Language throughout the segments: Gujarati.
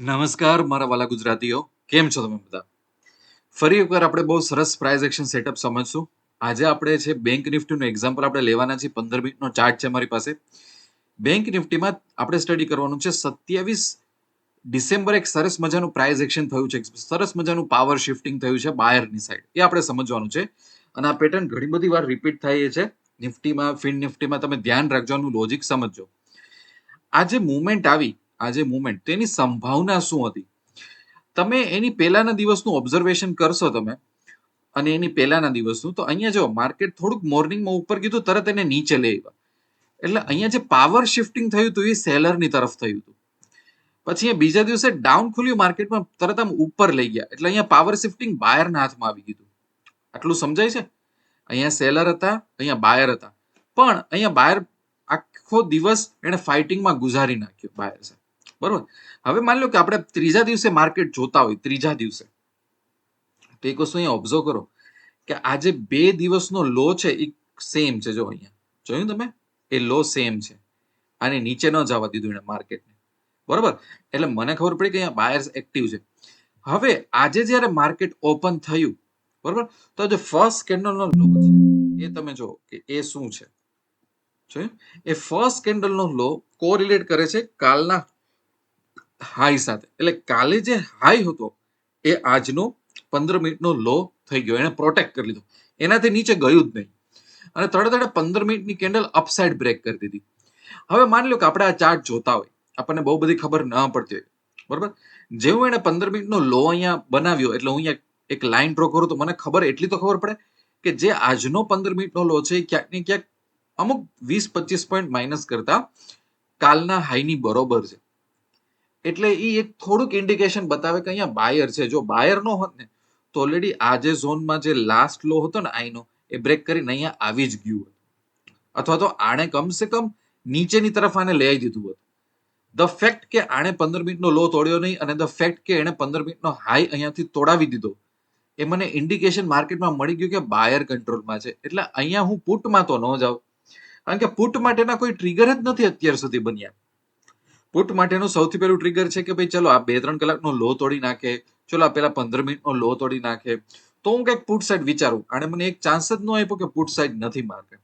નમસ્કાર, મારા વાલા ગુજરાતીઓ. કેમ છો તમે બધા? ફરી એકવાર આપણે બહુ સરસ પ્રાઇઝ એક્શન સેટઅપ સમજશું. આજે આપણે છે બેંક નિફ્ટીનું એક્ઝામ્પલ આપણે લેવાના છે પંદર મિનિટનો ચાર્ટ છે મારી પાસે. બેંક નિફ્ટીમાં આપણે સ્ટડી કરવાનું છે સત્યાવીસ ડિસેમ્બર એક સરસ મજાનું પ્રાઇઝ એક્શન થયું છે. સરસ મજાનું પાવર શિફ્ટિંગ થયું છે બાયરની સાઈડ એ આપણે સમજવાનું છે. અને આ પેટર્ન ઘણી બધી વાર રિપીટ થાય છે. નિફ્ટીમાં ફિન નિફ્ટીમાં તમે ધ્યાન રાખજો લોજિક સમજજો. આ જે મુવમેન્ટ આવી આ જે મુવમેન્ટ તેની સંભાવના શું હતી? તમે એની પહેલાના દિવસનું ઓબ્ઝર્વેશન કરશો તમે, અને એની પહેલાના દિવસનું, તો અહીંયા જો માર્કેટ થોડુંક મોર્નિંગમાં ઉપર કીધું તરત એને નીચે લઈ આવ્યા. એટલે અહીંયા જે પાવર શિફ્ટિંગ થયું હતું એ સેલરની તરફ થયું હતું. પછી અહીંયા બીજા દિવસે ડાઉન ખુલ્યું માર્કેટમાં તરત આમ ઉપર લઈ ગયા. એટલે અહીંયા પાવર શિફ્ટિંગ બાયરના હાથમાં આવી ગયું આટલું સમજાય છે? અહીંયા સેલર હતા, અહીંયા બાયર હતા. પણ અહીંયા બાયર આખો દિવસ એને ફાઇટિંગમાં ગુજારી નાખ્યો બાયર છે બરોબર? હવે માની લો કે આપણે ત્રીજા દિવસે માર્કેટ જોતા હોય, ત્રીજા દિવસે. તો એક વસ્તુ અહીંયા ઓબ્ઝર્વ કરો કે આજે બે દિવસનો લો છે, એ સેમ છે જો અહીંયા. જોયું તમે? એ લો સેમ છે. અને નીચે ન જવા દીધું એને માર્કેટને બરોબર? એટલે મને ખબર પડી કે અહીંયા બાયર્સ એક્ટિવ છે. હવે આજે જ્યારે માર્કેટ ઓપન થયું, બરોબર? તો જે ફર્સ્ટ કેન્ડલનો લો છે, એ તમે જો કે એ શું છે? જોયું? એ ફર્સ્ટ કેન્ડલનો લો કોરિલેટ કરે છે કાલના હાઈ સાથે. એટલે કાલે જે હાઈ હતો, એ આજનો પંદર મિનિટનો લો થઈ ગયો. એને પ્રોટેક્ટ કરી લીધો. એનાથી નીચે ગયું જ નહીં. અને તડે તડે પંદર મિનિટની કેન્ડલ અપસાઇડ બ્રેક કરી દીધી. હવે માની લો કે આપણે આ ચાર્ટ જોતા હોય. આપણને બહુ બધી ખબર ન પડતી હોય. બરોબર? જેવું એને પંદર મિનિટનો લો અહીંયા બનાવ્યો, એટલે હું અહીંયા એક લાઈન ડ્રો કરું તો મને ખબર, એટલી તો ખબર પડે કે જે આજનો પંદર મિનિટનો લો છે ક્યાંક ને ક્યાંક અમુક વીસ પચીસ પોઈન્ટ માઇનસ કરતા કાલના હાઈની બરોબર છે. એટલે એ એક થોડુંક ઇન્ડિકેશન બતાવે કે અહીંયા બાયર છે. જો બાયર નો હોત ને, તો ઓલરેડી આ જે ઝોનમાં જે લાસ્ટ લો હતો ને, આઈનો, એ બ્રેક કરીને અહીંયા આવી જ ગયું હતું. અથવા તો આણે કમસે કમ નીચેની તરફ આને લઈ દીધું હતું. ધ ફેક્ટ કે આણે પંદર મિનિટનો લો તોડ્યો નહીં અને ધ ફેક્ટ કે એણે પંદર મિનિટનો હાઈ અહીંયાથી તોડાવી દીધો, એ મને ઇન્ડિકેશન માર્કેટમાં મળી ગયું કે બાયર કંટ્રોલમાં છે. એટલે અહીંયા હું પુટમાં તો ન જાઉં. કારણ કે પુટ માટેના કોઈ ટ્રિગર જ નથી અત્યાર સુધી બન્યા. પુટ માટેનું સૌથી પહેલું ટ્રિગર છે કે ભાઈ ચલો આ બે ત્રણ કલાકનો લો તોડી નાખે, ચલો આ પેલા પંદર મિનિટનો લો તોડી નાખે. તો હું કંઈક પુટ સાઈડ વિચારું અને મને એક ચાન્સ જ ન આપ્યો કે પુટ સાઈડ નથી માર્કેટ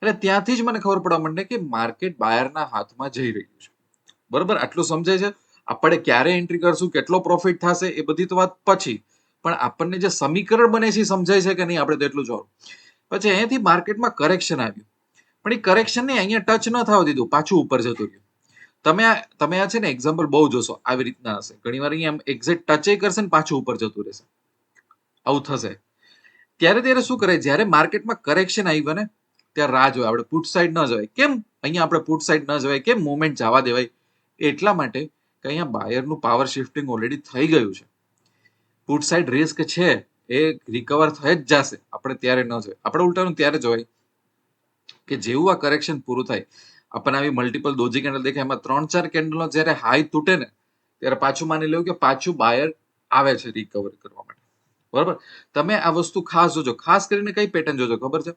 એટલે ત્યાંથી જ મને ખબર પડવા માંડે કે માર્કેટ બાયરના હાથમાં જઈ રહ્યું છે. બરોબર? આટલું સમજાય છે? આપણે ક્યારે એન્ટ્રી કરશું? કેટલો પ્રોફિટ થશે? એ બધી તો વાત પછી. પણ આપણને જે સમીકરણ બને છે સમજાય છે કે નહીં? આપણે તો એટલું જોવું પછી અહીંયાથી માર્કેટમાં કરેક્શન આવ્યું. પણ એ કરેક્શનને અહીંયા ટચ ન થવા દીધું. પાછું ઉપર જતું રહ્યું. તમે તમે આ છે ને એક્ઝામ્પલ બહુ જોશો, આવી રીતના હશે. ઘણી વાર અહીંયા એક્ઝેક્ટ ટચે કરશે ને પાછું ઉપર જતું રહેશે. આવું થશે. ત્યારે ત્યારે શું કરે? જ્યારે માર્કેટમાં કરેક્શન આવ્યું ને ત્યારે રાહ જોવે આપણે પુટ સાઈડ ન જવાય. કેમ? અહીંયા આપણે પુટ સાઈડ ન જવાય. કેમ? મુવમેન્ટ જવા દેવાય. એટલા માટે કે અહીંયા બાયરનું પાવર શિફ્ટિંગ ઓલરેડી થઈ ગયું છે. પુટ સાઈડ રિસ્ક છે. એ રિકવર થઈ જ જશે. આપણે ત્યારે ન જોઈએ આપણે ઉલટાનું ત્યારે જોવાય કે જેવું આ કરેક્શન પૂરું થાય આપણને આવી મલ્ટિપલ દોજી કેન્ડલ દેખાય. એમાં ત્રણ ચાર કેન્ડલનો જ્યારે હાઈ તૂટે ને, ત્યારે પાછું માની લેવું કે પાછું બાયર આવે છે રિકવર કરવા માટે. બરાબર? તમે આ વસ્તુ ખાસ જોજો. ખાસ કરીને કઈ પેટર્ન જોજો, ખબર છે?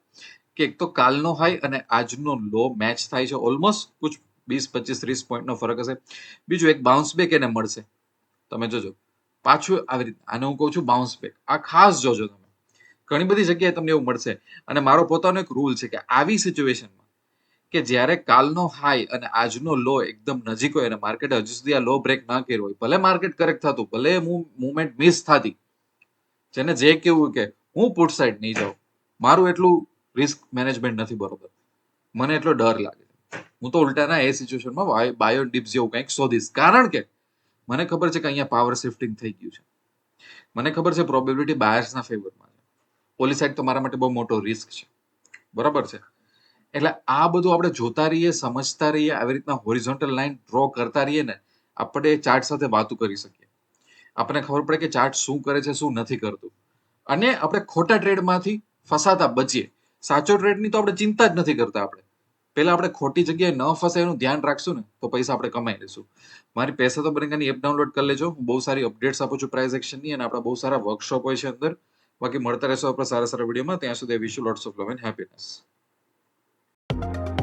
કે એક તો કાલનો હાઈ અને આજનો લો મેચ થાય છે. ઓલમોસ્ટ કુછ વીસ, પચીસ, ત્રીસ પોઈન્ટનો ફરક હશે. બીજું એક બાઉન્સ બેક એને મળશે. તમે જોજો. પાછું આવી રીતે આને હું કહું છું બાઉન્સ બેક આ ખાસ જોજો તમે. ઘણી બધી જગ્યાએ તમને એવું મળશે. અને મારો પોતાનો એક રૂલ છે કે આવી સિચ્યુએશનમાં કે જ્યારે કાલનો હાઈ અને આજનો લો એકદમ નજીક હોય અને માર્કેટ હજુ સુધી આ લો બ્રેક ના કર્યો હોય, ભલે માર્કેટ કરેક્ટ થતું, ભલે મુવમેન્ટ મિસ થતી, જેને જે કેવું કે હું પુટ સાઈડ નહીં જાઉં, મારું એટલું રિસ્ક મેનેજમેન્ટ નથી બરોબર. મને એટલો ડર લાગે. હું તો ઉલટાના એ સિચ્યુએશનમાં બાયો ડિપ્સ જેવું કંઈક શોધીશ. કારણ કે મને ખબર છે કે અહીંયા પાવર શિફ્ટિંગ થઈ ગયું છે. મને ખબર છે પ્રોબેબિલિટી બાયર્સના ફેવરમાં છે. ઓલી સાઈડ તો મારા માટે બહુ મોટો રિસ્ક છે. બરાબર છે? એટલે આ બધું આપણે જોતા રહીએ, સમજતા રહીએ, આવી રીતના હોરિઝોન્ટલ લાઈન ડ્રો કરતા રહીએ ને, આપણે ચાર્ટ સાથે વાતો કરી શકીએ. આપણને ખબર પડે કે ચાર્ટ શું કરે છે, શું નથી કરતું. અને આપણે ખોટા ટ્રેડમાંથી ફસાતા બચીએ. સાચો ટ્રેડની તો આપણે ચિંતા જ નથી કરતા આપણે. પહેલા આપણે ખોટી જગ્યાએ ન ફસાય એનું ધ્યાન રાખશું ને, તો પૈસા આપણે કમાઈ લઈશું મારી પૈસા તો બનેગાની એપ ડાઉનલોડ કરી લેજો. હું બહુ સારી અપડેટ્સ આપું છું પ્રાઇઝ એક્શનની અને આપણા બહુ સારા વર્કશોપ હોય છે અંદર. બાકી મળતા રહેશો આપણા સારા સારા વિડીયોમાં ત્યાં સુધી wish lots of love and happiness Bye.